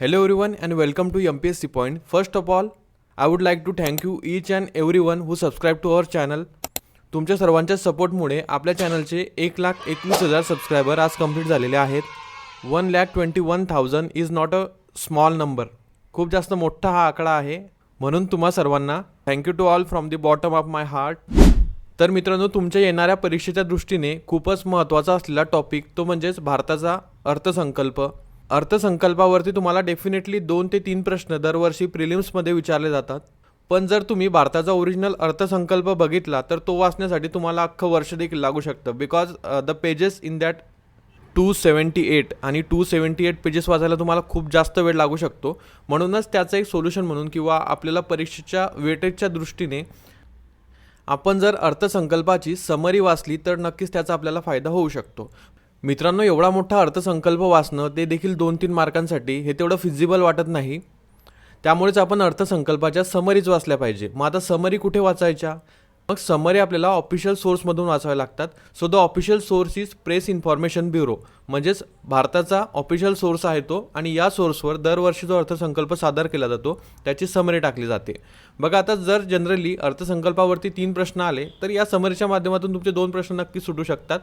Hello everyone and welcome to MPSC Point. First of all, I would like to thank you each and everyone who subscribe to our channel. तुमच्या सर्वांच्या सपोर्टमुळे आपल्या चॅनलचे एक लाख एकवीस हजार subscriber आज complete झालेले आहेत. One lakh twenty one thousand is not a small number खूप जास्त मोठा हा आकडा आहे. म्हणून तुम्हा सर्वांना thank you to all from the bottom of my heart तर मित्रांनो तुमच्या येणाऱ्या परीक्षेच्या दृष्टीने खूपच महत्त्वाचा असलेला टॉपिक तो म्हणजेच भारताचा अर्थसंकल्प. अर्थसंकल्पावरती तुम्हाला डेफिनेटली दोन ते तीन प्रश्न दरवर्षी प्रिलिम्समध्ये विचारले जातात. पण जर तुम्ही भारताचा ओरिजिनल अर्थसंकल्प बघितला तर तो वाचण्यासाठी तुम्हाला अख्खं वर्ष देखील लागू शकतं. Because the pages in that two seventy eight आणि टू सेवन्टी एट पेजेस वाचायला तुम्हाला खूप जास्त वेळ लागू शकतो. म्हणूनच त्याचं एक सोल्युशन म्हणून किंवा आपल्याला परीक्षेच्या वेटेजच्या दृष्टीने आपण जर अर्थसंकल्पाची समरी वाचली तर नक्कीच त्याचा आपल्याला फायदा होऊ शकतो. मित्रांनो एवढा मोठा अर्थसंकल्प वाचणं ते देखील दोन तीन मार्कांसाठी हे तेवढं फिजिबल वाटत नाही. त्यामुळेच आपण अर्थसंकल्पाच्या समरीज वाचल्या पाहिजे. मग आता समरी कुठे वाचायच्या? मग समरी आपल्याला ऑफिशियल सोर्समधून वाचाव्या लागतात. So the official source is press information bureau म्हणजेच भारताचा ऑफिशियल सोर्स आहे तो आणि या सोर्सवर दरवर्षी जो अर्थसंकल्प सादर केला जातो त्याची समरी टाकली जाते. बघा आता जर जनरली अर्थसंकल्पावरती तीन प्रश्न आले तर या समरीच्या माध्यमातून तुमचे दोन प्रश्न नक्की सुटू शकतात.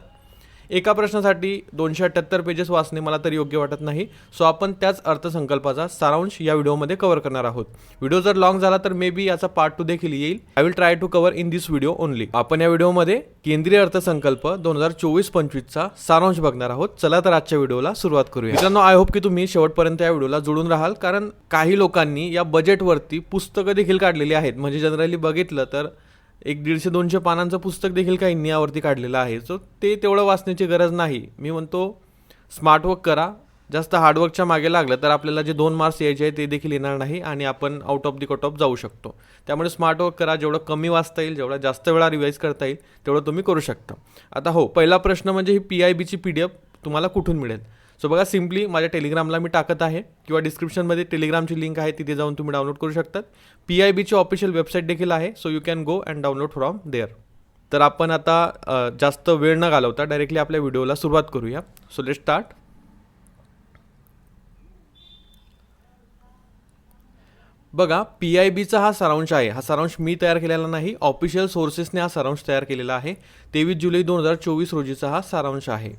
एका प्रश्नासाठी दोनशे अठ्ठ्याहत्तर पेजेस वाचणे मला तरी योग्य वाटत नाही. सो आपण त्याच अर्थसंकल्पाचा सारांश या व्हिडिओमध्ये कव्हर करणार आहोत. व्हिडिओ जर लॉंग झाला तर मे बी याचा पार्ट टू देखील येईल. I will try to cover in this video only आपण या व्हिडिओमध्ये केंद्रीय अर्थसंकल्प दोन हजार चोवीस पंचवीसचा सारांश बघणार आहोत. चला तर आजच्या व्हिडिओला सुरुवात करूया. मित्रांनो आय होप की तुम्ही शेवटपर्यंत या व्हिडिओला जोडून राहाल कारण काही लोकांनी या बजेटवरती पुस्तकं देखील काढलेली आहेत. म्हणजे जनरली बघितलं तर एक दीडशे दोनशे पानांचं पुस्तक देखील काहींनी यावरती काढलेलं आहे. सो ते तेवढं वाचण्याची गरज नाही. मी म्हणतो स्मार्ट वर्क करा. जास्त हार्डवर्कच्या मागे लागलं तर आपल्याला जे दोन मार्क्स यायचे आहे ते देखील येणार नाही आणि आपण out of the cut off जाऊ शकतो. त्यामुळे स्मार्ट वर्क करा. जेवढं कमी वाचता येईल जेवढा जास्त वेळा रिवाईज करता येईल तेवढं तुम्ही करू शकता. आता हो पहिला प्रश्न म्हणजे ही पी आय बीची पी डी एफ तुम्हाला कुठून मिळेल? सो बघा सिम्पली माझ्या टेलिग्रामला मी टाकत आहे किंवा डिस्क्रिप्शनमध्ये टेलिग्रामची लिंक आहे तिथे जाऊन तुम्ही डाउनलोड करू शकतात. पी आय बीची ऑफिशियल वेबसाईट देखील आहे so you can go and download from there. तर आपण आता जास्त वेळ न घालवता डायरेक्टली आपल्या व्हिडिओला सुरुवात करूया. So let start. बघा पी आय बीचा हा सारांश आहे. हा सारांश मी तयार केलेला नाही ऑफिशियल सोर्सेसने हा सारांश तयार केलेला आहे. तेवीस जुलै दोन हजार चोवीस रोजीचा हा सारांश आहे.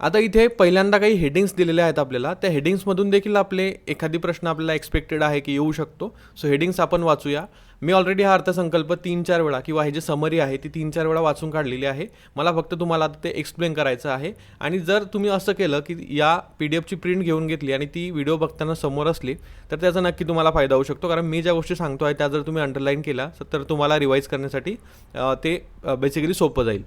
आता इथे पहिल्यांदा काही हेडिंग्स दिलेल्या आहेत आपल्याला. त्या हेडिंग्समधून देखील आपले एखादी प्रश्न आपल्याला एक्सपेक्टेड आहे की येऊ शकतो. सो हेडिंग्स आपण वाचूया. मी ऑलरेडी हा अर्थसंकल्प तीन चार वेळा किंवा हे जे समरी आहे ती तीन चार वेळा वाचून काढलेली आहे. मला फक्त तुम्हाला आता ते एक्सप्लेन करायचं आहे. आणि जर तुम्ही असं केलं की या पी डी एफची प्रिंट घेऊन घेतली आणि ती व्हिडिओ बघताना समोर असली तर त्याचा नक्की तुम्हाला फायदा होऊ शकतो. कारण मी ज्या गोष्टी सांगतो आहे त्या जर तुम्ही अंडरलाईन केल्या तर तुम्हाला रिवाईज करण्यासाठी ते बेसिकली सोपं जाईल.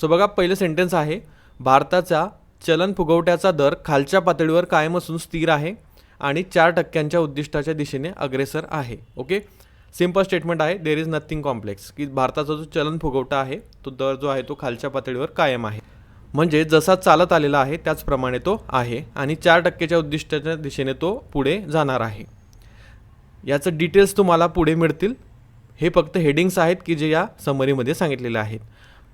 सो बघा पहिलं सेंटेन्स आहे भारताचा चलन फुगवट्याचा दर खालच्या पातळीवर कायम असून स्थिर आहे आणि चार टक्क्यांच्या उद्दिष्टाच्या दिशेने अग्रेसर आहे. ओके? सिंपल स्टेटमेंट आहे. देर इज नथिंग कॉम्प्लेक्स की भारताचा जो चलन फुगवटा आहे तो दर जो आहे तो खालच्या पातळीवर कायम आहे. म्हणजे जसा चालत आलेला आहे त्याचप्रमाणे तो आहे आणि चार टक्क्याच्या उद्दिष्टाच्या दिशेने तो पुढे जाणार आहे. याचं डिटेल्स तुम्हाला पुढे मिळतील. हे फक्त हेडिंग्स आहेत की जे या समरीमध्ये सांगितलेले आहेत.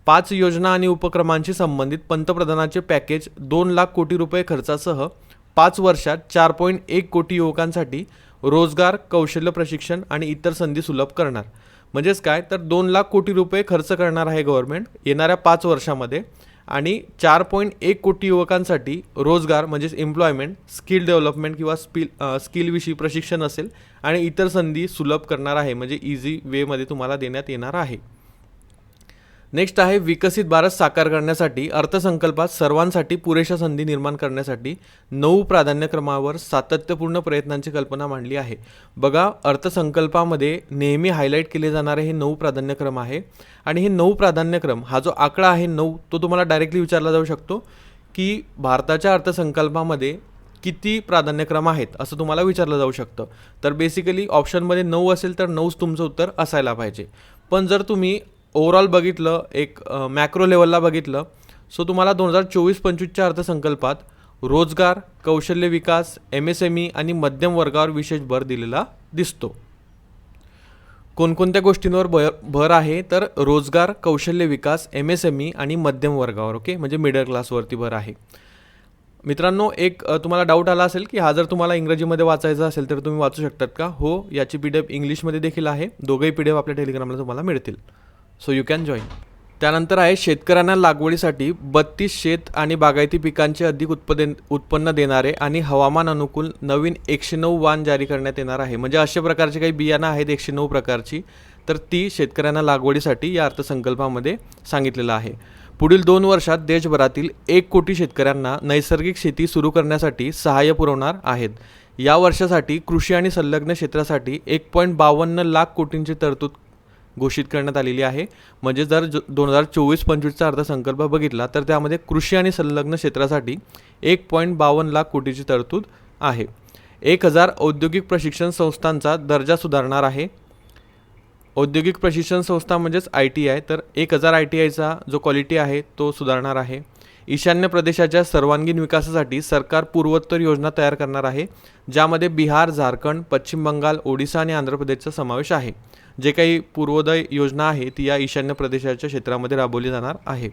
पाच योजना आणि उपक्रमांशी संबंधित पंतप्रधानाचे पॅकेज दोन लाख कोटी रुपये खर्चासह पाच वर्षात चार पॉईंट एक कोटी युवकांसाठी रोजगार कौशल्य प्रशिक्षण आणि इतर संधी सुलभ करणार. म्हणजेच काय? तर दोन लाख कोटी रुपये खर्च करणार आहे गव्हर्नमेंट येणाऱ्या पाच वर्षामध्ये आणि चार पॉईंट एक कोटी युवकांसाठी रोजगार म्हणजेच एम्प्लॉयमेंट स्किल डेव्हलपमेंट किंवा स्किल स्किलविषयी प्रशिक्षण असेल आणि इतर संधी सुलभ करणार आहे. म्हणजे इझी वेमध्ये तुम्हाला देण्यात येणार आहे. नेक्स्ट आहे विकसित भारत साकार करण्यासाठी अर्थसंकल्पात सर्वांसाठी पुरेशा संधी निर्माण करण्यासाठी नऊ प्राधान्यक्रमावर सातत्यपूर्ण प्रयत्नांची कल्पना मांडली आहे. बघा अर्थसंकल्पामध्ये नेहमी हायलाईट केले जाणारे हे नऊ प्राधान्यक्रम आहे. आणि हे नऊ प्राधान्यक्रम हा जो आकडा आहे नऊ तो तुम्हाला डायरेक्टली विचारला जाऊ शकतो की भारताच्या अर्थसंकल्पामध्ये किती प्राधान्यक्रम आहेत असं तुम्हाला विचारलं जाऊ शकतं. तर बेसिकली ऑप्शनमध्ये नऊ असेल तर नऊच तुमचं उत्तर असायला पाहिजे. पण जर तुम्ही ओव्हरऑल बघितलं एक मॅक्रो लेवलला बघितलं सो तुम्हाला दोन हजार चोवीस पंचवीसच्या अर्थसंकल्पात रोजगार कौशल्य विकास एम एस एम ई आणि मध्यम वर्गावर विशेष भर दिलेला दिसतो. कोणकोणत्या गोष्टींवर भर भर आहे? तर रोजगार कौशल्य विकास एम एस एम ई आणि मध्यम वर्गावर ओके म्हणजे मिडल क्लासवरती भर आहे. मित्रांनो एक तुम्हाला डाऊट आला असेल की हा जर तुम्हाला इंग्रजीमध्ये वाचायचा असेल तर तुम्ही वाचू शकतात का? हो याची पी डी एफ इंग्लिशमध्ये देखील आहे. दोघंही पी डी एफ आपल्या टेलिग्रामला तुम्हाला मिळतील. सो यू कॅन जॉईन त्यानंतर आहे शेतकऱ्यांना लागवडीसाठी बत्तीस शेत आणि बागायती पिकांचे अधिक उत्पादन उत्पन्न देणारे आणि हवामान अनुकूल नवीन एकशे नऊ वाण जारी करण्यात येणार आहे. म्हणजे अशा प्रकारचे काही बियाणं आहेत एकशे नऊ प्रकारची तर ती शेतकऱ्यांना लागवडीसाठी या अर्थसंकल्पामध्ये सांगितलेलं आहे. पुढील दोन वर्षात देशभरातील एक कोटी शेतकऱ्यांना नैसर्गिक शेती सुरू करण्यासाठी सहाय्य पुरवणार आहेत. या वर्षासाठी कृषी आणि संलग्न क्षेत्रासाठी एक पॉईंट बावन्न लाख कोटींची तरतूद घोषित करण्यात आलेली आहे. म्हणजे जर दोन हजार चोवीस पंचवीसचा अर्थसंकल्प बघितला तर त्यामध्ये कृषी आणि संलग्न क्षेत्रासाठी एक पॉईंट बावन्न लाख कोटीची तरतूद आहे. एक हजार औद्योगिक प्रशिक्षण संस्थांचा दर्जा सुधारणार आहे. औद्योगिक प्रशिक्षण संस्था म्हणजेच आय टी आय तर एक हजार आय टी आयचा जो क्वालिटी आहे तो सुधारणार आहे. ईशान्य प्रदेशाच्या सर्वांगीण विकासासाठी सरकार पूर्वोत्तर योजना तयार करणार आहे ज्यामध्ये बिहार झारखंड पश्चिम बंगाल ओडिसा आणि आंध्र प्रदेशचा समावेश आहे. जे काही पूर्वोदय योजना आहे ती या ईशान्य प्रदेशाच्या क्षेत्रामध्ये राबवली जाणार आहे.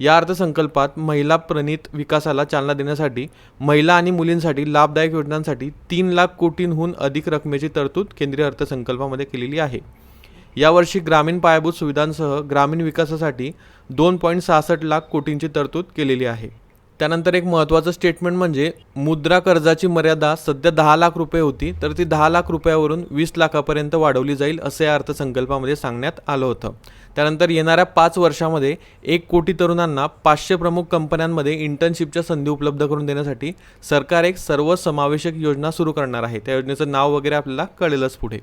या अर्थसंकल्पात महिला प्रणित विकासाला चालना देण्यासाठी महिला आणि मुलींसाठी लाभदायक योजनांसाठी तीन लाख कोटींहून अधिक रकमेची तरतूद केंद्रीय अर्थसंकल्पामध्ये केलेली आहे. यावर्षी ग्रामीण पायाभूत सुविधांसह ग्रामीण विकासासाठी दोन पॉईंट सहासष्ट लाख कोटींची तरतूद केलेली आहे. त्यानंतर एक महत्त्वाचं स्टेटमेंट म्हणजे मुद्रा कर्जाची मर्यादा सध्या दहा लाख रुपये होती तर ती दहा लाख रुपयावरून वीस लाखापर्यंत वाढवली जाईल असं या अर्थसंकल्पामध्ये सांगण्यात आलं होतं. त्यानंतर येणाऱ्या पाच वर्षामध्ये एक कोटी तरुणांना पाचशे प्रमुख कंपन्यांमध्ये इंटर्नशिपच्या संधी उपलब्ध करून देण्यासाठी सरकार एक सर्वसमावेशक योजना सुरू करणार आहे. त्या योजनेचं नाव वगैरे आपल्याला कळेलच पुढे.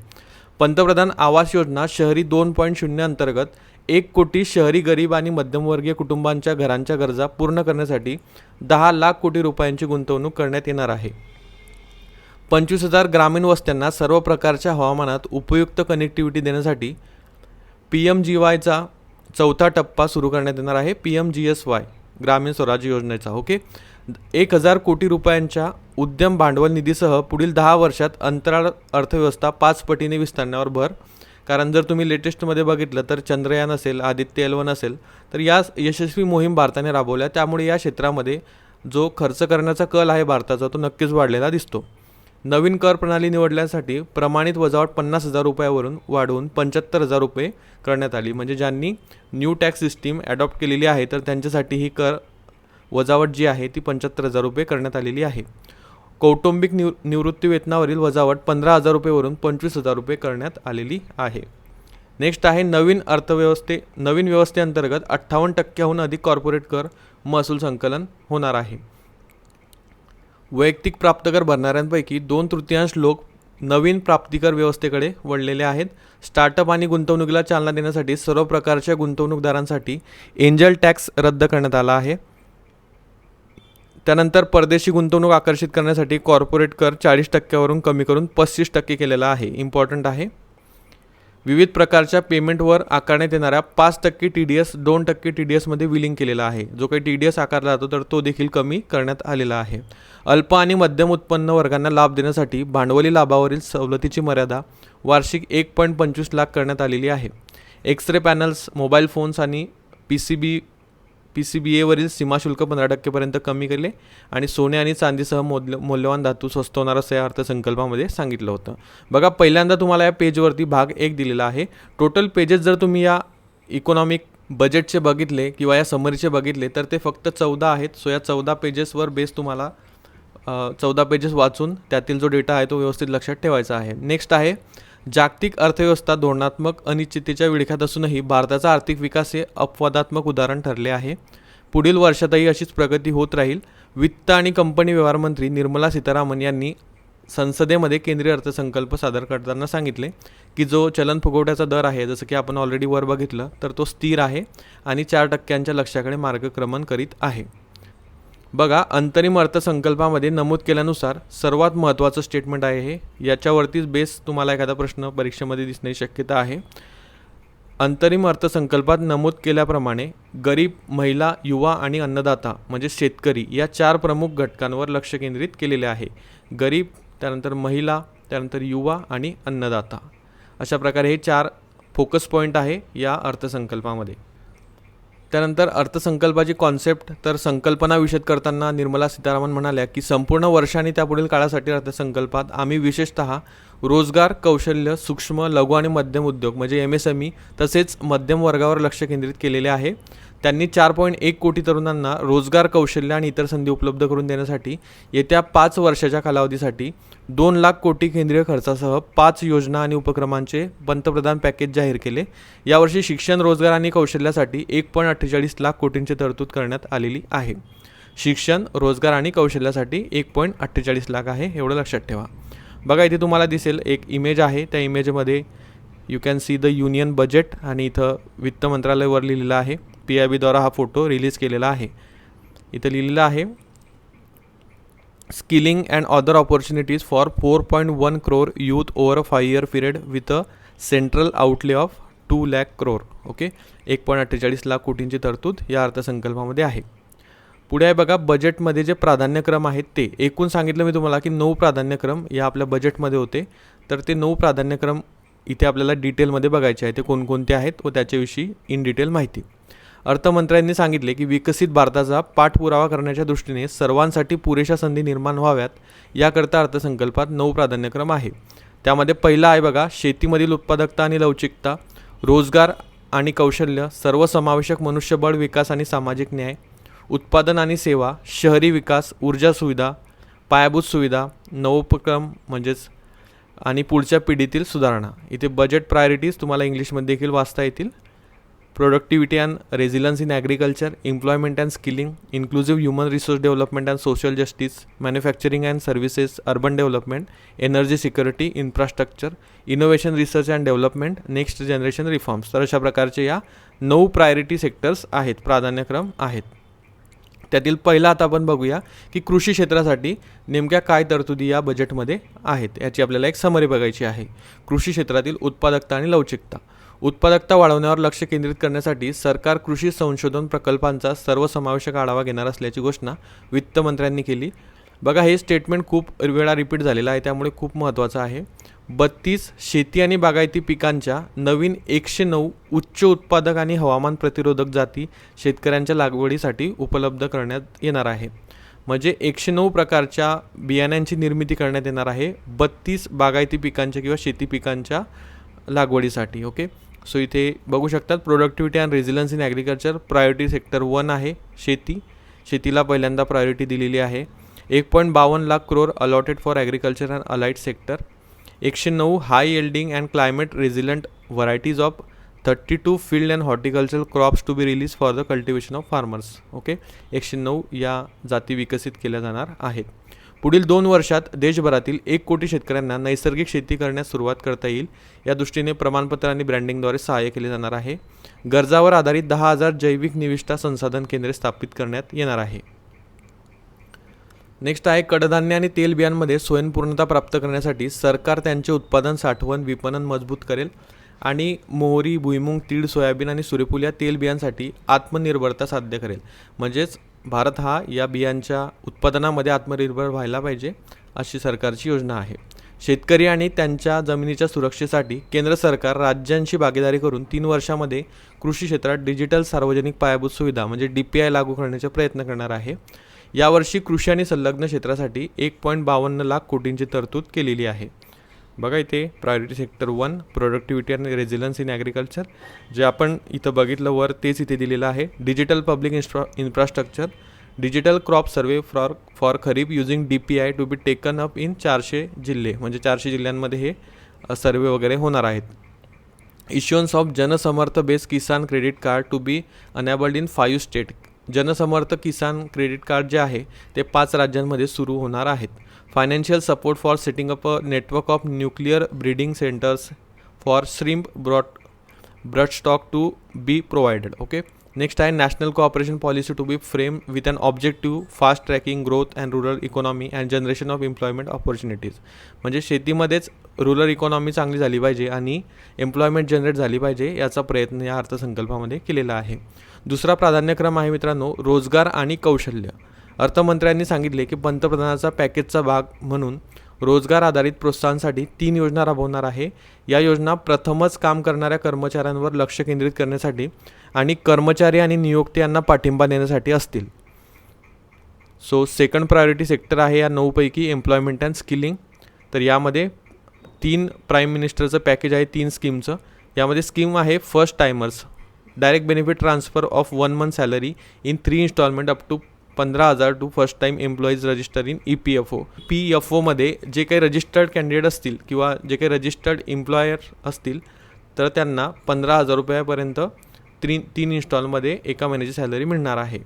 पंतप्रधान आवास योजना शहरी दोन पॉईंट शून्य अंतर्गत एक कोटी शहरी गरीब आणि मध्यमवर्गीय कुटुंबांच्या घरांच्या गरजा पूर्ण करण्यासाठी दहा लाख कोटी रुपयांची गुंतवणूक करण्यात येणार आहे. पंचवीस हजार ग्रामीण वस्त्यांना सर्व प्रकारच्या हवामानात उपयुक्त कनेक्टिव्हिटी देण्यासाठी पी एम जी वायचा चौथा टप्पा सुरू करण्यात येणार आहे. P M G S Y ग्रामीण स्वराज्य योजनेचा ओके एक हजार कोटी रुपयांच्या उद्यम भांडवल निधीसह पुढील दहा वर्षात अंतराळ अर्थव्यवस्था पाच पटीने विस्तारण्यावर भर. कारण जर तुम्ही लेटेस्टमध्ये बघितलं तर चंद्रयान असेल आदित्य एलवन असेल तर या यशस्वी मोहीम भारताने राबवल्या. त्यामुळे या क्षेत्रामध्ये जो खर्च करण्याचा कल आहे भारताचा तो नक्कीच वाढलेला दिसतो. नवीन कर प्रणाली निवडण्यासाठी प्रमाणित वजावट पन्नास हजार रुपयावरून वाढवून पंच्याहत्तर हजार रुपये करण्यात आली. म्हणजे ज्यांनी न्यू टॅक्स सिस्टीम ॲडॉप्ट केलेली आहे तर त्यांच्यासाठी ही कर वजावट जी आहे ती पंच्याहत्तर हजार रुपये करण्यात आलेली आहे. कौटुंबिक निव निवृत्ती वेतनावरील वजावट पंधरा हजार रुपयेवरून पंचवीस हजार रुपये करण्यात आलेली आहे. नेक्स्ट आहे नवीन अर्थव्यवस्थे नवीन व्यवस्थेअंतर्गत अठ्ठावन्न टक्क्याहून अधिक कॉर्पोरेट कर महसूल संकलन होणार आहे. वैयक्तिक प्राप्तकर भरणाऱ्यांपैकी दोन तृतीयांश लोक नवीन प्राप्तिकर व्यवस्थेकडे वळलेले आहेत. स्टार्टअप आणि गुंतवणुकीला चालना देण्यासाठी सर्व प्रकारच्या गुंतवणूकदारांसाठी एंजल टॅक्स रद्द करण्यात आला आहे. त्यानंतर परदेशी गुंतवणूक आकर्षित करण्यासाठी कॉर्पोरेट कर चाळीस टक्क्यावरून कमी करून पस्तीस टक्के केलेला आहे. इम्पॉर्टंट आहे. विविध प्रकारच्या पेमेंटवर आकारण्यात येणाऱ्या पाच टक्के टी डी एस दोन टक्के टी डी एसमध्ये विलीन केलेला आहे. जो काही टी डी एस आकारला जातो तर तो देखील कमी करण्यात आलेला आहे. अल्प आणि मध्यम उत्पन्न वर्गांना लाभ देण्यासाठी भांडवली लाभावरील सवलतीची मर्यादा वार्षिक एक पॉईंट पंचवीस लाख करण्यात आलेली आहे. X ray panels mobile phones आणि P C B P C B एवरील सीमाशुल्क पंधरा टक्केपर्यंत कमी केले आणि सोने आणि चांदीसह मौल्य मौल्यवान धातू स्वस्त होणार असं या अर्थसंकल्पामध्ये सांगितलं होतं. बघा पहिल्यांदा तुम्हाला या पेजवरती भाग एक दिलेला आहे. टोटल पेजेस जर तुम्ही या इकॉनॉमिक बजेटचे बघितले किंवा या समरीचे बघितले तर ते फक्त चौदा आहेत. सो या चौदा पेजेसवर बेस तुम्हाला चौदा पेजेस वाचून त्यातील जो डेटा आहे तो व्यवस्थित लक्षात ठेवायचा आहे. नेक्स्ट आहे जागतिक अर्थव्यवस्था धोरणात्मक अनिश्चिततेच्या विळख्यात असूनही भारताचा आर्थिक विकास हे अपवादात्मक उदाहरण ठरले आहे. पुढील वर्षातही अशीच प्रगती होत राहील वित्त आणि कंपनी व्यवहार मंत्री निर्मला सीतारामन यांनी संसदेमध्ये केंद्रीय अर्थसंकल्प सादर करताना सांगितले की जो चलन फुगवट्याचा दर आहे जसं की आपण ऑलरेडी वर बघितलं तर तो स्थिर आहे आणि चार टक्क्यांच्या लक्ष्याकडे मार्गक्रमण करीत आहे. बघा अंतरिम अर्थसंकल्पामध्ये नमूद केल्यानुसार सर्वात महत्त्वाचं स्टेटमेंट आहे हे. याच्यावरतीच बेस तुम्हाला एखादा प्रश्न परीक्षेमध्ये दिसण्याची शक्यता आहे. अंतरिम अर्थसंकल्पात नमूद केल्याप्रमाणे गरीब महिला युवा आणि अन्नदाता म्हणजे शेतकरी या चार प्रमुख घटकांवर लक्ष केंद्रित केलेले आहे. गरीब त्यानंतर महिला त्यानंतर युवा आणि अन्नदाता. अशा प्रकारे हे चार फोकस पॉईंट आहे या अर्थसंकल्पामध्ये. त्यानंतर अर्थसंकल्पाची कॉन्सेप्ट तर संकल्पना विषद करताना निर्मला सीतारामन म्हणाल्या की संपूर्ण वर्ष आणि त्यापुढील काळासाठी अर्थसंकल्पात आम्ही विशेषतः रोजगार कौशल्य सूक्ष्म लघु आणि मध्यम उद्योग म्हणजे एम एस एम ई तसेच मध्यम वर्गावर लक्ष केंद्रित केलेले आहे. त्यांनी चार पॉईंट एक कोटी तरुणांना रोजगार कौशल्य आणि इतर संधी उपलब्ध करून देण्यासाठी येत्या पाच वर्षाच्या कालावधीसाठी दोन लाख कोटी केंद्रीय खर्चासह पाच योजना आणि उपक्रमांचे पंतप्रधान पॅकेज जाहीर केले. यावर्षी शिक्षण रोजगार आणि कौशल्यासाठी एक पॉईंट अठ्ठेचाळीस लाख कोटींची तरतूद करण्यात आलेली आहे. शिक्षण रोजगार आणि कौशल्यासाठी एक पॉईंट अठ्ठेचाळीस लाख आहे एवढं लक्षात ठेवा. बघा इथे तुम्हाला दिसेल एक इमेज आहे. त्या इमेजमध्ये you can see the union budget आणि इथं वित्त मंत्रालयावर लिहिलेलं आहे. पी आय बीद्वारा हा फोटो रिलीज केलेला आहे. इथं लिहिलेलं आहे skilling and other opportunities for four point one crore youth over a year period with a central outlay of two lakh crore okay एक पॉईंट अठ्ठेचाळीस लाख कोटींची तरतूद या अर्थसंकल्पामध्ये आहे. पुढे आहे बघा बजेटमध्ये जे प्राधान्यक्रम आहेत ते. एकूण सांगितलं मी तुम्हाला की नऊ प्राधान्यक्रम या आपल्या बजेटमध्ये होते. तर ते नऊ प्राधान्यक्रम इथे आपल्याला डिटेलमध्ये बघायचे आहे. ते कोणकोणते आहेत व त्याच्याविषयी इन डिटेल माहिती. अर्थमंत्र्यांनी सांगितले की विकसित भारताचा पाठपुरावा करण्याच्या दृष्टीने सर्वांसाठी पुरेशा संधी निर्माण व्हाव्यात याकरता अर्थसंकल्पात नऊ प्राधान्यक्रम आहे. त्यामध्ये पहिला आहे बघा शेतीमधील उत्पादकता आणि लवचिकता रोजगार आणि कौशल्य सर्वसमावेशक मनुष्यबळ विकास आणि सामाजिक न्याय उत्पादन आणि सेवा शहरी विकास ऊर्जा सुविधा पायाभूत सुविधा नवोपक्रम म्हणजेच आणि पुढच्या पिढीतील सुधारणा. इथे बजेट प्रायोरिटीज तुम्हाला इंग्लिशमध्ये देखील वाचता येतील. Productivity and resilience in agriculture employment and skilling inclusive human resource development and social justice manufacturing and services urban development energy security infrastructure innovation research and development next generation reforms तर अशा प्रकारचे या नऊ प्रायोरिटी सेक्टर्स आहेत प्राधान्यक्रम आहेत. त्यातील पहिला आता आपण बघूया की कृषी क्षेत्रासाठी नेमक्या काय तरतुदी या बजेटमध्ये आहेत याची आपल्याला एक समरी बघायची आहे. कृषी क्षेत्रातील उत्पादकता आणि लवचिकता. उत्पादकता वाढवण्यावर लक्ष केंद्रित करण्यासाठी सरकार कृषी संशोधन प्रकल्पांचा सर्वसमावेशक आढावा घेणार असल्याची घोषणा वित्तमंत्र्यांनी केली. बघा हे स्टेटमेंट खूप वेळा रिपीट झालेलं आहे त्यामुळे खूप महत्त्वाचं आहे. बत्तीस शेती आणि बागायती पिकांच्या नवीन एकशे नऊ उच्च उत्पादक आणि हवामान प्रतिरोधक जाती शेतकऱ्यांच्या लागवडीसाठी उपलब्ध करण्यात येणार आहे. म्हणजे एकशे नऊ प्रकारच्या बियाण्यांची निर्मिती करण्यात येणार आहे बत्तीस बागायती पिकांच्या किंवा शेती पिकांच्या लागवडीसाठी ओके? सो इथे बघू शकतात productivity and resilience in agriculture priority sector one आहे शेती. शेतीला पहिल्यांदा प्रायोरिटी दिलेली आहे. एक पॉईंट बावन्न lakh crore allotted for agriculture and allied sector एकशे नऊ high yielding and climate resilient varieties of thirty two field and horticulture crops to be release for the cultivation of farmers okay एकशे नऊ या जाती विकसित केल्या जाणार आहेत. पुढील दोन वर्षात देशभरातील एक कोटी शेतकऱ्यांना नैसर्गिक शेती करण्यास सुरुवात करता येईल. या दृष्टीने प्रमाणपत्र आणि ब्रँडिंगद्वारे सहाय्य केले जाणार आहे. गरजावर आधारित दहा हजार जैविक निविष्ठा संसाधन केंद्रे स्थापित करण्यात येणार आहे. नेक्स्ट आहे कडधान्य आणि तेल बियांमध्ये स्वयंपूर्णता प्राप्त करण्यासाठी सरकार त्यांचे उत्पादन साठवण विपणन मजबूत करेल आणि मोहरी भुईमुंग तीळ सोयाबीन आणि सूर्यफूल या तेल बियांसाठी आत्मनिर्भरता साध्य करेल. म्हणजेच भारत हा या बियांच्या उत्पादनामध्ये आत्मनिर्भर व्हायला पाहिजे अशी सरकारची योजना आहे. शेतकरी आणि त्यांच्या जमिनीच्या सुरक्षेसाठी केंद्र सरकार राज्यांशी भागीदारी करून तीन वर्षामध्ये कृषी क्षेत्रात डिजिटल सार्वजनिक पायाभूत सुविधा म्हणजे डी पी आय लागू करण्याचे प्रयत्न करणार आहे. यावर्षी कृषी आणि संलग्न क्षेत्रासाठी एक पॉईंट बावन्न लाख कोटींची तरतूद केलेली आहे. बघा इथे प्रायोरिटी सेक्टर वन प्रोडक्टिव्हिटी आणि रेझिलन्स इन ॲग्रिकल्चर जे आपण इथं बघितलं वर तेच इथे दिलेलं आहे. Digital public infra infrastructure digital crop survey for for kharif using D P I to be taken up in चारशे जिल्हे. म्हणजे चारशे जिल्ह्यांमध्ये हे सर्वे वगैरे होणार आहेत. Issuance of Jansamarth base Kisan credit card to be enabled in five state Jansamarth Kisan credit card जे आहे ते पाच राज्यांमध्ये सुरू होणार आहेत. Financial support for setting up a network of nuclear breeding centres for shrimp broad brood stock to be provided okay next आहे national cooperation policy to be frame with an objective fast tracking growth and rural economy and generation of employment opportunities म्हणजे शेतीमध्येच rural economy चांगली झाली पाहिजे आणि employment generate झाली पाहिजे याचा प्रयत्न या अर्थसंकल्पामध्ये केलेला आहे. दुसरा प्राधान्यक्रम आहे मित्रांनो रोजगार आणि कौशल्य. अर्थमंत्र्यांनी सांगितले की पंतप्रधानाचा पॅकेजचा भाग म्हणून रोजगार आधारित प्रोत्साहनासाठी तीन योजना राबवणार आहे. या योजना प्रथमच काम करणाऱ्या कर्मचाऱ्यांवर लक्ष केंद्रित करण्यासाठी आणि कर्मचारी आणि नियोक्ते यांना पाठिंबा देण्यासाठी असतील. सो सेकंड प्रायोरिटी सेक्टर आहे या नऊपैकी एम्प्लॉयमेंट अँड स्किलिंग तर यामध्ये तीन प्राईम मिनिस्टरचं पॅकेज आहे तीन स्कीमचं यामध्ये स्कीम आहे first timers direct benefit transfer of one month salary in three instalment up to पंधरा हजार to first time employees register in E P F O P F ओमध्ये जे काही रजिस्टर्ड कॅन्डिडेट असतील किंवा जे काही रजिस्टर्ड एम्प्लॉयर असतील तर त्यांना पंधरा हजार रुपयापर्यंत तीन तीन इन्स्टॉलमध्ये एका महिन्याची सॅलरी मिळणार आहे.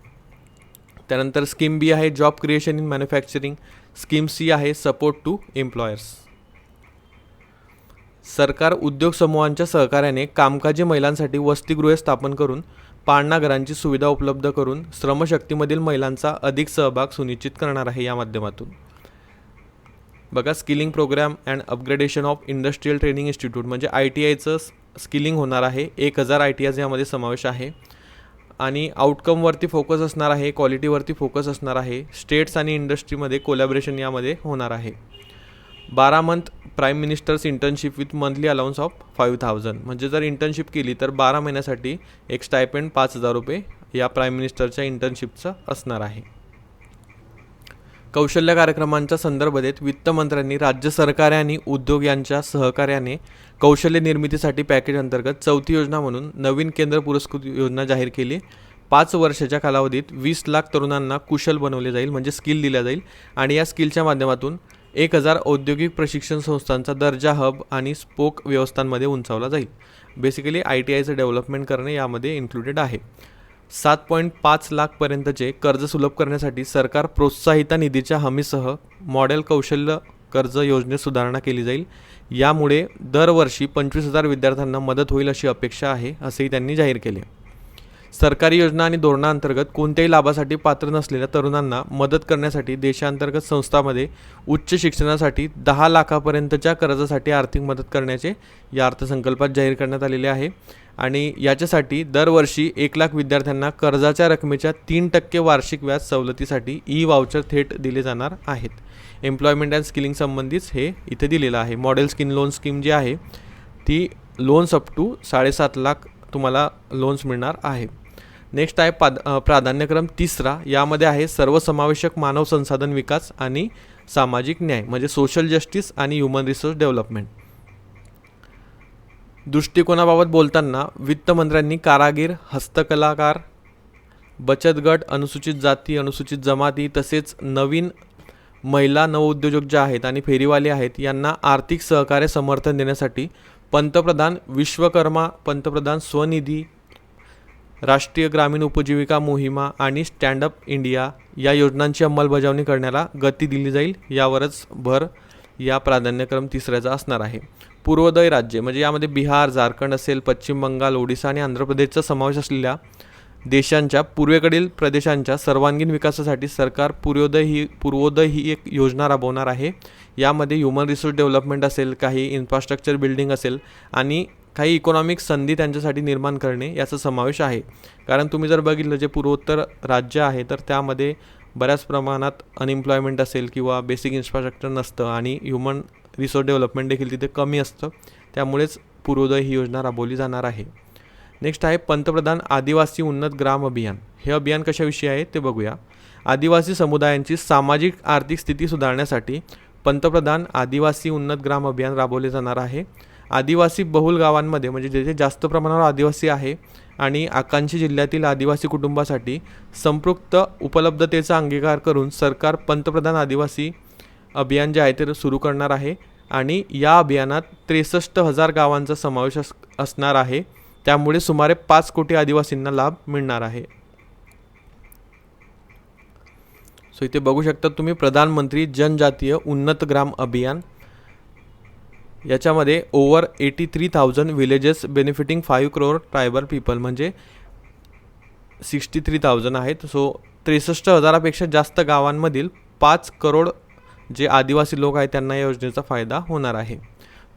त्यानंतर स्कीम बी आहे job creation in manufacturing scheme C आहे सपोर्ट टू एम्प्लॉयर्स सरकार उद्योग समूहांच्या सहकार्याने कामकाजी महिलांसाठी वसतिगृहे स्थापन करून पाळणाघरांची सुविधा उपलब्ध करून श्रमशक्तीमधील महिलांचा अधिक सहभाग सुनिश्चित करणार आहे या माध्यमातून. बघा skilling programme and upgradation of industrial training institute म्हणजे आय टी आयचं स्किलिंग होणार आहे. एक हजार आय टी आयचा यामध्ये समावेश आहे. आणि आउटकमवरती फोकस असणार आहे क्वालिटीवरती फोकस असणार आहे. स्टेट्स आणि इंडस्ट्रीमध्ये कोलॅबरेशन यामध्ये होणार आहे. बारा month prime minister's internship with monthly allowance of five thousand म्हणजे जर इंटर्नशिप केली तर बारा महिन्यासाठी एक स्टायपेंड पाच हजार रुपये या प्राईम मिनिस्टरच्या इंटर्नशिपचं असणार आहे. कौशल्य कार्यक्रमांच्या संदर्भ देत वित्तमंत्र्यांनी राज्य सरकारे आणि उद्योग यांच्या सहकार्याने कौशल्य निर्मितीसाठी पॅकेज अंतर्गत चौथी योजना म्हणून नवीन केंद्र पुरस्कृत योजना जाहीर केली. पाच वर्षाच्या कालावधीत वीस लाख तरुणांना कुशल बनवले जाईल म्हणजे स्किल दिल्या जाईल. आणि या स्किलच्या माध्यमातून एक हजार औद्योगिक प्रशिक्षण संस्थांचा दर्जा हब आणि स्पोक व्यवस्थांमध्ये उंचावला जाईल. बेसिकली आय टी आयचं डेव्हलपमेंट करणे यामध्ये इन्क्लुडेड आहे. सात पॉईंट पाच लाखपर्यंतचे कर्ज सुलभ करण्यासाठी सरकार प्रोत्साहिता निधीच्या हमीसह मॉडेल कौशल्य कर्ज योजनेत सुधारणा केली जाईल. यामुळे दरवर्षी पंचवीस हजार विद्यार्थ्यांना मदत होईल अशी अपेक्षा आहे असेही त्यांनी जाहीर केले. सरकारी योजना आणि धोरणाअंतर्गत कोणत्याही लाभासाठी पात्र नसलेल्या तरुणांना मदत करण्यासाठी देशांतर्गत संस्थांमध्ये उच्च शिक्षणासाठी दहा लाखापर्यंतच्या कर्जासाठी आर्थिक मदत करण्याचे या अर्थसंकल्पात जाहीर करण्यात आलेले आहे. आणि याच्यासाठी दरवर्षी एक लाख विद्यार्थ्यांना कर्जाच्या रकमेच्या तीन टक्के वार्षिक व्याज सवलतीसाठी ई वाउचर थेट दिले जाणार आहेत. एम्प्लॉयमेंट अँड स्किलिंग संबंधीच हे इथे दिलेलं आहे. मॉडेल स्किन लोन स्कीम जी आहे ती लोन्स अप टू साडेसात लाख तुम्हाला लोन्स मिळणार आहे. नेक्स्ट आहे पाद प्राधान्यक्रम तिसरा. यामध्ये आहे सर्वसमावेशक मानव संसाधन विकास आणि सामाजिक न्याय म्हणजे सोशल जस्टिस आणि ह्युमन रिसोर्स डेव्हलपमेंट दृष्टिकोनाबाबत बोलताना वित्तमंत्र्यांनी कारागीर हस्तकलाकार बचत गट अनुसूचित जाती अनुसूचित जमाती तसेच नवीन महिला नवउद्योजक ज्या आहेत आणि फेरीवाले आहेत यांना आर्थिक सहकार्य समर्थन देण्यासाठी पंतप्रधान विश्वकर्मा पंतप्रधान स्वनिधी राष्ट्रीय ग्रामीण उपजीविका मोहिमा आणि स्टँडअप इंडिया या योजनांची अंमलबजावणी करण्याला गती दिली जाईल यावरच भर या प्राधान्यक्रम तिसऱ्याचा असणार आहे. पूर्वोदय राज्य म्हणजे यामध्ये बिहार झारखंड असेल पश्चिम बंगाल ओडिसा आणि आंध्र प्रदेशचा समावेश असलेल्या देशांच्या पूर्वेकडील प्रदेशांच्या सर्वांगीण विकासासाठी सरकार पूर्वोदय ही पूर्वोदय ही एक योजना राबवणार आहे. यामध्ये ह्युमन रिसोर्स डेव्हलपमेंट असेल काही इन्फ्रास्ट्रक्चर बिल्डिंग असेल आणि काही इकॉनॉमिक संधी त्यांच्यासाठी निर्माण करणे याचा समावेश आहे. कारण तुम्ही जर बघितलं जे पूर्वोत्तर राज्य आहे तर त्यामध्ये बऱ्याच प्रमाणात अनएम्प्लॉयमेंट असेल किंवा बेसिक इन्फ्रास्ट्रक्चर नसतं आणि ह्युमन रिसोर्स डेव्हलपमेंट देखील तिथे कमी असतं. त्यामुळेच पूर्वोदय ही योजना राबवली जाणार आहे. नेक्स्ट आहे पंतप्रधान आदिवासी उन्नत ग्राम अभियान. हे अभियान कशाविषयी आहे ते बघूया. आदिवासी समुदायांची सामाजिक आर्थिक स्थिती सुधारण्यासाठी पंतप्रधान आदिवासी उन्नत ग्राम अभियान राबवले जाणार आहे. आदिवासी बहुल गावांमध्ये म्हणजे जेथे जास्त प्रमाणावर आदिवासी आहे आणि आकांक्षी जिल्ह्यातील आदिवासी कुटुंबासाठी संपृक्त उपलब्धतेचा अंगीकार करून सरकार पंतप्रधान आदिवासी अभियान जे आहे ते सुरू करणार आहे. आणि या अभियानात त्रेसष्ट हजार गावांचा समावेश अस असणार आहे. त्यामुळे सुमारे पाच कोटी आदिवासींना लाभ मिळणार आहे. सो इथे बघू शकता तुम्ही प्रधानमंत्री जनजातीय उन्नत ग्राम अभियान. याच्यामध्ये over eighty three thousand villages benefiting five crore tribal people म्हणजे सिक्स्टी थ्री थाउजंड आहेत. सो त्रेसष्ट हजारापेक्षा जास्त गावांमधील पाच करोड जे आदिवासी लोक आहेत त्यांना या योजनेचा फायदा होणार आहे.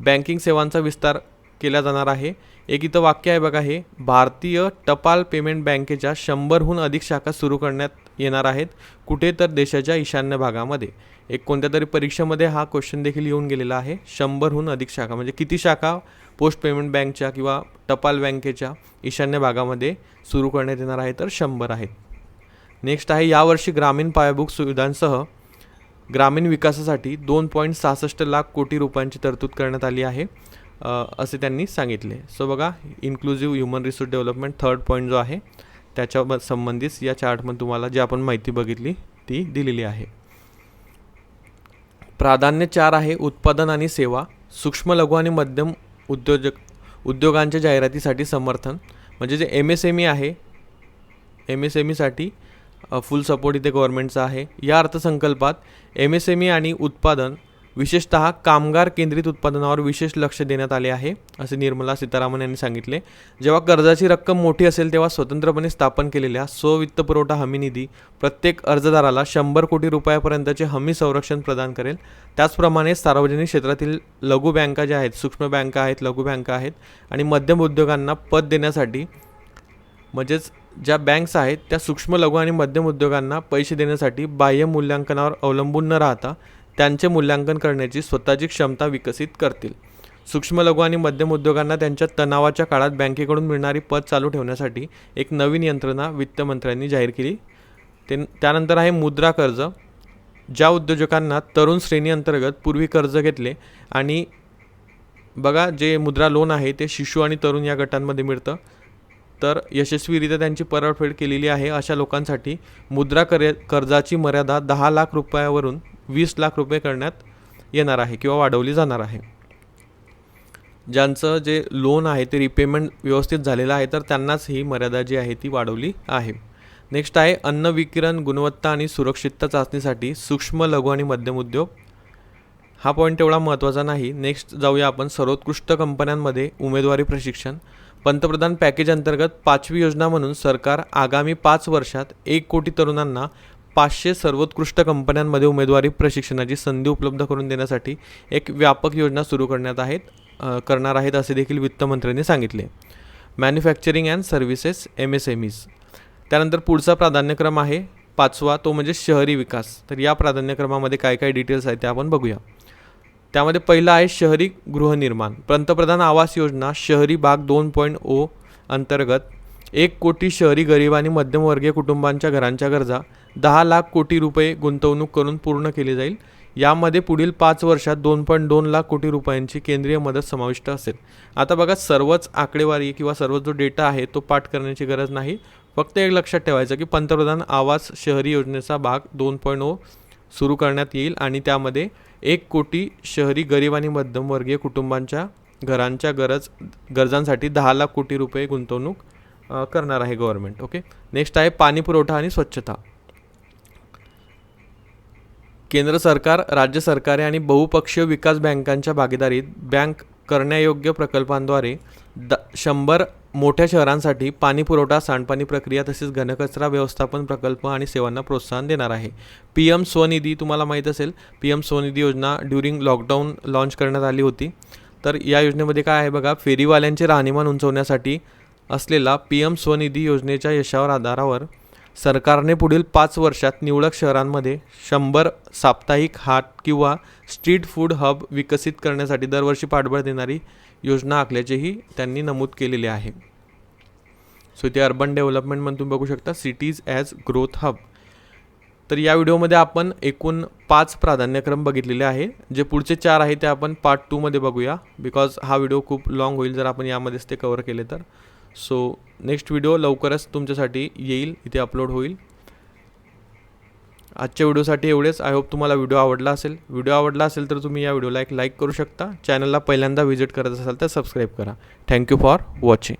बँकिंग सेवांचा विस्तार केला जाणार आहे. एक इथं वाक्य आहे बघा हे. भारतीय टपाल पेमेंट बँकेच्या शंभरहून अधिक शाखा सुरू करण्यात येणार आहेत. कुठे तर देशाच्या ईशान्य भागामध्ये. एक कोणत्या तरी परीक्षेमध्ये हा क्वेश्चन देखील येऊन गेलेला आहे. शंभरहून अधिक शाखा म्हणजे किती शाखा पोस्ट पेमेंट बँकच्या किंवा टपाल बँकेच्या ईशान्य भागामध्ये सुरू करण्यात येणार आहे तर शंभर आहेत. नेक्स्ट आहे यावर्षी ग्रामीण पायाभूत सुविधांसह ग्रामीण विकासासाठी दोन पॉईंट सहासष्ट लाख कोटी रुपयांची तरतूद करण्यात आली आहे. असे त्यांनी सांगितले. सो बघा inclusive human resource development third point जो आहे त्याच्या संबंधित या चार्टमध्ये तुम्हाला जी आपण माहिती बघितली ती दिलेली आहे. प्राधान्य चार आहे उत्पादन आणि सेवा सूक्ष्म लघु आणि मध्यम उद्योजक उद्योगांच्या जाहिरातीसाठी समर्थन. म्हणजे जे एम एस एम ई आहे एम एस एम ईसाठी फुल सपोर्ट इथे गव्हर्नमेंटचा आहे. या अर्थसंकल्पात एम एस एम ई आणि उत्पादन विशेषतः कामगार केंद्रित उत्पादनावर विशेष लक्ष देण्यात आले आहे असे निर्मला सीतारामन यांनी सांगितले. जेव्हा कर्जाची रक्कम मोठी असेल तेव्हा स्वतंत्रपणे स्थापन केलेल्या स्ववित्तपुरवठा हमी निधी प्रत्येक अर्जदाराला शंभर कोटी रुपयापर्यंतचे हमी संरक्षण प्रदान करेल. त्याचप्रमाणे सार्वजनिक क्षेत्रातील लघु बँका ज्या आहेत सूक्ष्म बँका आहेत लघु बँका आहेत आणि मध्यम उद्योगांना पत देण्यासाठी म्हणजेच ज्या बँक्स आहेत त्या सूक्ष्म लघु आणि मध्यम उद्योगांना पैसे देण्यासाठी बाह्य मूल्यांकनावर अवलंबून न राहता त्यांचे मूल्यांकन करण्याची स्वतःची क्षमता विकसित करतील. सूक्ष्म लघु आणि मध्यम उद्योगांना त्यांच्या तणावाच्या काळात बँकेकडून मिळणारी पत चालू ठेवण्यासाठी एक नवीन यंत्रणा वित्तमंत्र्यांनी जाहीर केली. ते त्यानंतर आहे मुद्रा कर्ज ज्या उद्योजकांना तरुण श्रेणीअंतर्गत पूर्वी कर्ज घेतले आणि बघा जे मुद्रा लोन आहे ते शिशु आणि तरुण या गटांमध्ये मिळतं. तर यशस्वीरित्या त्यांची परतफेड केलेली आहे. अशा लोकांसाठी मुद्रा कर कर्जाची मर्यादा दहा लाख रुपयावरून वीस लाख रुपये करण्यात येणार आहे किंवा वाढवली जाणार आहे. ज्यांचं जे लोन आहे ते रिपेमेंट व्यवस्थित झालेलं आहे तर त्यांनाच ही मर्यादा जी आहे ती वाढवली आहे. नेक्स्ट आहे अन्न विकिरण गुणवत्ता आणि सुरक्षितता चाचणीसाठी सूक्ष्म लघु आणि मध्यम उद्योग. हा पॉईंट एवढा महत्त्वाचा नाही. नेक्स्ट जाऊया आपण सर्वोत्कृष्ट कंपन्यांमध्ये उमेदवारी प्रशिक्षण. पंतप्रधान पॅकेज अंतर्गत पाचवी योजना म्हणून सरकार आगामी पाच वर्षात एक कोटी तरुणांना पाचशे सर्वोत्कृष्ट कंपन्यांमध्ये उमेदवारी प्रशिक्षणाची संधी उपलब्ध करून देण्यासाठी एक व्यापक योजना सुरू करण्यात आहेत करणार आहेत असे देखील वित्तमंत्र्यांनी सांगितले. Manufacturing and services M S M Es. त्यानंतर पुढचा प्राधान्यक्रम आहे पाचवा तो म्हणजे शहरी विकास. तर या प्राधान्यक्रमामध्ये काय काय डिटेल्स आहेत ते आपण बघूया. त्यामध्ये पहिलं आहे शहरी गृहनिर्माण. पंतप्रधान आवास योजना शहरी भाग दोन पॉईंट ओ अंतर्गत एक कोटी शहरी गरीब आणि मध्यमवर्गीय कुटुंबांच्या घरांच्या गरजा दहा लाख कोटी रुपये गुंतवणूक करून पूर्ण केली जाईल. यामध्ये पुढील पाच वर्षात दोन पॉईंट दोन लाख कोटी रुपयांची केंद्रीय मदत समाविष्ट असेल. आता बघा सर्वच आकडेवारी किंवा सर्व जो डेटा आहे तो पाठ करण्याची गरज नाही. फक्त एक लक्षात ठेवायचं की पंतप्रधान आवास शहरी योजनेचा भाग दोन पॉईंट ओ सुरू करण्यात येईल आणि त्यामध्ये एक कोटी शहरी गरीब आणि मध्यमवर्गीय कुटुंबांच्या घरांच्या गरज गरजांसाठी दहा लाख कोटी रुपये गुंतवणूक करणार आहे गव्हर्नमेंट ओके नेक्स्ट आहे पाणी पुरवठा आणि स्वच्छता. केंद्र सरकार राज्य सरकारे आणि बहुपक्षीय विकास बँकांच्या भागीदारीत बँक करण्यायोग्य प्रकल्पांद्वारे द शंभर मोठ्या शहरांसाठी पाणी पुरवठा सांडपाणी प्रक्रिया तसेच घनकचरा व्यवस्थापन प्रकल्प आणि सेवांना प्रोत्साहन देणार आहे. पी एम स्वनिधी तुम्हाला माहीत असेल. पी एम स्वनिधी योजना ड्युरिंग लॉकडाऊन लॉन्च करण्यात आली होती. तर या योजनेमध्ये काय आहे बघा फेरीवाल्यांचे राहणीमान उंचवण्यासाठी असलेला पी एम स्वनिधी योजनेच्या यशावर आधारावर सरकारने पुढील पाच वर्षात निवडक शहरांमध्ये शंभर साप्ताहिक हाट किंवा स्ट्रीट फूड हब विकसित करण्यासाठी दरवर्षी पाठबळ देणारी योजना आखल्याचेही त्यांनी नमूद केलेले आहे. सो इथे अर्बन डेव्हलपमेंटमधून तुम्ही बघू शकता सिटीज ॲज ग्रोथ हब तर या व्हिडिओमध्ये आपण एकूण पाच प्राधान्यक्रम बघितलेले आहे. जे पुढचे चार आहे ते आपण पार्ट टूमध्ये बघूया बिकॉज हा व्हिडिओ खूप लॉंग होईल जर आपण यामध्येच ते कवर केले तर. सो नेक्स्ट व्हिडिओ लवकरच तुमच्यासाठी येईल इथे अपलोड होईल. आजच्या व्हिडिओसाठी एवढेच. आय होप तुम्हाला व्हिडिओ आवडला असेल. व्हिडिओ आवडला असेल तर तुम्ही या व्हिडिओला एक लाईक करू शकता. चॅनलला पहिल्यांदा व्हिजिट करत असाल तर सबस्क्राईब करा. Thank you for watching